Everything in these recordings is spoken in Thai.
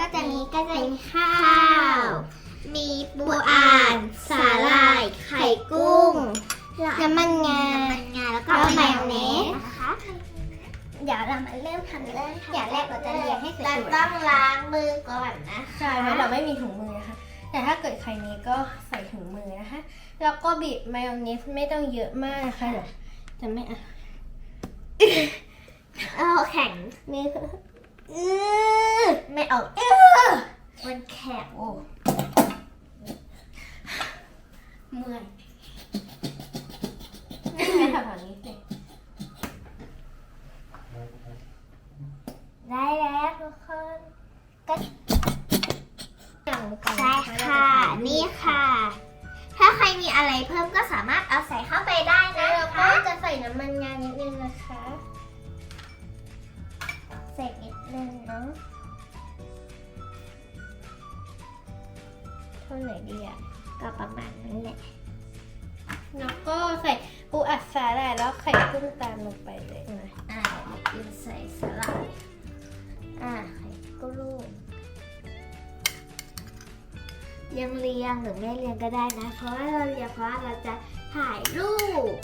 ก็จะมีก็จะมีข้าว มีปูอ่านสาหร่ายไข่กุ้งน้ำมันงาน้ำมันงาแล้วก็มายองเนสนะคะเดี๋ยวเรามาเริ่มทำเรื่อมอย่างแรกเราจะเรียงให้สวยเราต้องล้างมือก่อนนะคะใช่เพระเราไม่มีถุงมือนะคะแต่ถ้าเกิดใครมีก็ใส่ถุงมือนะคะแล้วก็บีบมายองเนสไม่ต้องเยอะมากนะคะเดี๋ยวจะไม่อะเอาแข็งนี่ อื้อไม่ออกมันแข็งโอ้เมื่อยไม่ทำแบบนี้สิได้แล้วทุกคนอย่างลงไปใช่ค่ะ นี่ค่ะ ถ้าใครมีอะไรเพิ่มก็สามารถเอาใส่เข้าไปได้แล้นะวเราก็คะจะใส่น้ำมันงานิดนึงนะคะ เนาะเท่าไหร่ดีอะก็ประมาณนั้นแหละแล้วก็ใส่ปูอัดสาหร่ายแล้วไข่กุ้งตามลงไปเลยนะอ่ากินใส่สลัดอ่าไข่กุ้งเรียงเรียงหรือไม่เรียงก็ได้นะ เพราะว่าเราเรียงเพราะว่าเราจะถ่ายรูป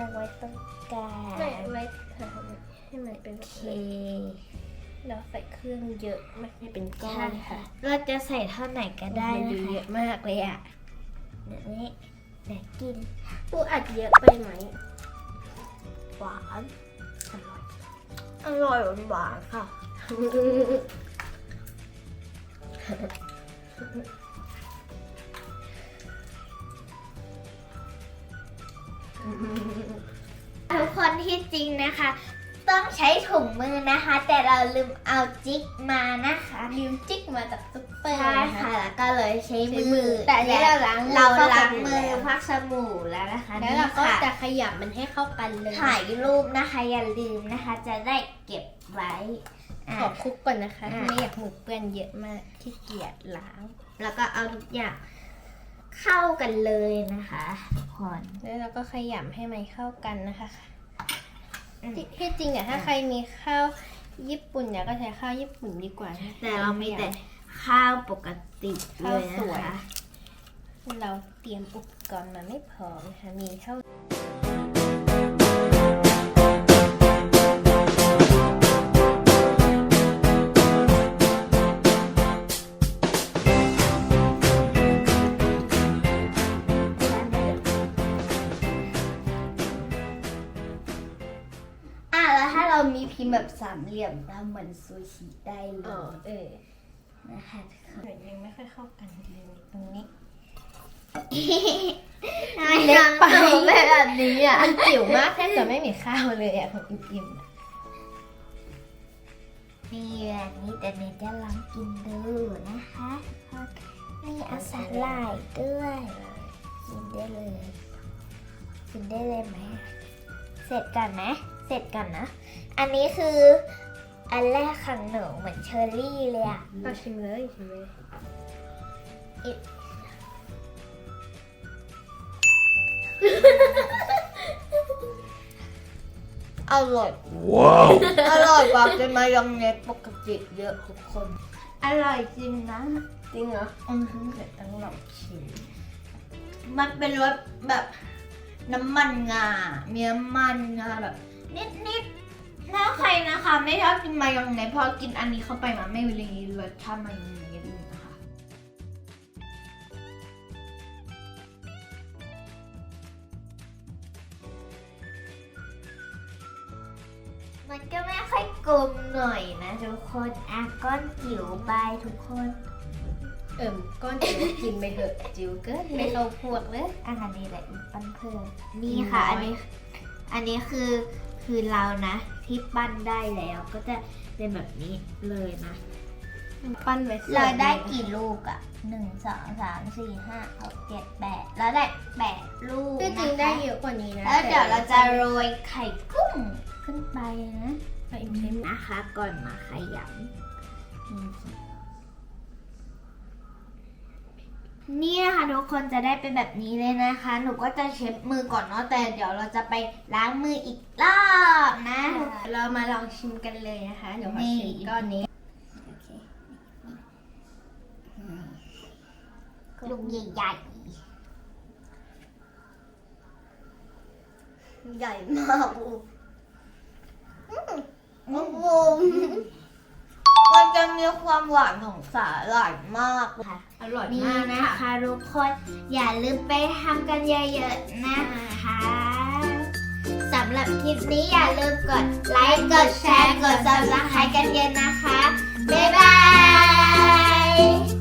เอาไว้ตรงกลางไม่ไว้ให้มันเป็นโอเค เราใส่เครื่องเยอะไม่ให้เป็นก้อใช่นค่ะค่ะ เราจะใส่เท่าไหนก็ได้มันนะดูเยคะอะมากเลยอะเดี๋ยวนี้เดี๋ยวกินปูอัดเยอะไปไหมหวานอร่อยหวานค่ะ ทุกคนที่จริงนะคะ ต้องใช้ถุงมือนะคะ แต่เราลืมเอาจิ๊กมานะคะดิวจิกมาจากซุปเปอร์ใช่นะค่ะคะแล้วก็เลยใช้ใช้มืมืออแต่อันนี้เราล้างเราเข้ล้างกันมือแล้วพักสบู่แล้วนะคะแล้วเราก็นี่ค่ะจะขยำมันให้เข้ากันเลยถ่ายรูปนะคะ อย่าลืมนะคะ จะได้เก็บไว้อะ ขอคลุกก่อนนะคะ อะ ไม่อยากมือเปื้อนเยอะมากที่เกียจล้าง แล้วก็เอาทุกอย่าง เข้ากันเลยนะคะทุกคนแล้วเราก็ขยำให้มันเข้ากันนะคะอืมที่ที่จริงอะถ้าใครมีข้าวญี่ปุ่นเนี่ยก็ใช้ข้าวญี่ปุ่นดีกว่านะแต่เรามีแต่ข้าวปกติเลข้าวยสวยนะคะเราเตรียมอุปกรณ์มาไม่พอนะคะมีเท่า เรามีพิมพ์แบบสามเหลี่ยมทำเหมือนซูชิได้เลเออยเออนะคะเดี๋ยวยังไม่ค่อยเข้ากันดีเลยตรงนี้เล็กไปแบบนี้อะมันจิ๋วมากแทบจะไม่มีข้าวเลยอะของอิ่มๆอะมีแบบนี้แต่เนยจะลองกินดูนะคะนี่เอาสาหร่ายด้วยกินได้เลย กินได้เลยไหมเสร็จก่อนนะ เสร็จก่อนนะ อันนี้คืออันแรกของหนูเหมือนเชอร์รี่เลยอะเอาชิมเลยชิมเลยอร่อย Wow. อร่อยกว่าเป็นมายองเนสปกติเยอะทุกคน อร่อยจริงนะ จริงเหรอ อือฮึเดี๋ยวต้องลองชิม มันเป็นรสแบบน้ำมันงา มีน้ำมันงาแบบ นิดนิดๆถ้าใครนะคะไม่ชอบกินมายองเนสเพราะกินอันนี้เข้าไปมันไม่มีรสชาติมายองเนสเลยนะคะมันก็ไม่ค่อยกลมหน่อยนะทุกคนอะก้อนจิ๋วไปทุกคนเอิ่มก้อนจิ๋วกินไปเถอะจิ๋วเกินไม่เข้าพวกเลยอันนี้แหละอีกปั้นเพิ่มนี่กินค่ะน้อยอันนี้ อันนี้คือ คือเรานะที่ปั้นได้แล้วก็จะเป็นแบบนี้เลยนะ ปั้นไว้ส่วนเราได้หนึ่งกี่ลูกอะหนึ่งสองสามสี่ห้าหกเจ็ดแปดแล้วได้แปดลูกที่จริงนะคะได้เยอะกว่านี้นะแล้วเดี๋ยวเราจะโรยไข่กุ้งขึ้นไปนะเอาอิ่มใช้มือนะคะ ก่อนมาขยำ นี่ค่ะนี่นะคะทุกคนจะได้เป็นแบบนี้เลยนะคะ หนูก็จะเช็ดมือก่อนเนาะแต่เดี๋ยวเราจะไปล้างมืออีกรอบนะทุกเรามาลองชิมกันเลยนะคะ เดี๋ยวขอชิมก้อนนี้ลูกใหญ่ใหญ่มากๆโอ้โหมัน จะมีความหวานของสาหร่ายมากค่ะ อร่อยนี่มากนะค่ะ คะทุกคน อย่าลืมไปทำกันเยอะๆนะคะสำหรับคลิปนี้อย่าลืมกดไลค์กดแชร์กด subscribe กันเยอะนะคะ บ๊ายบาย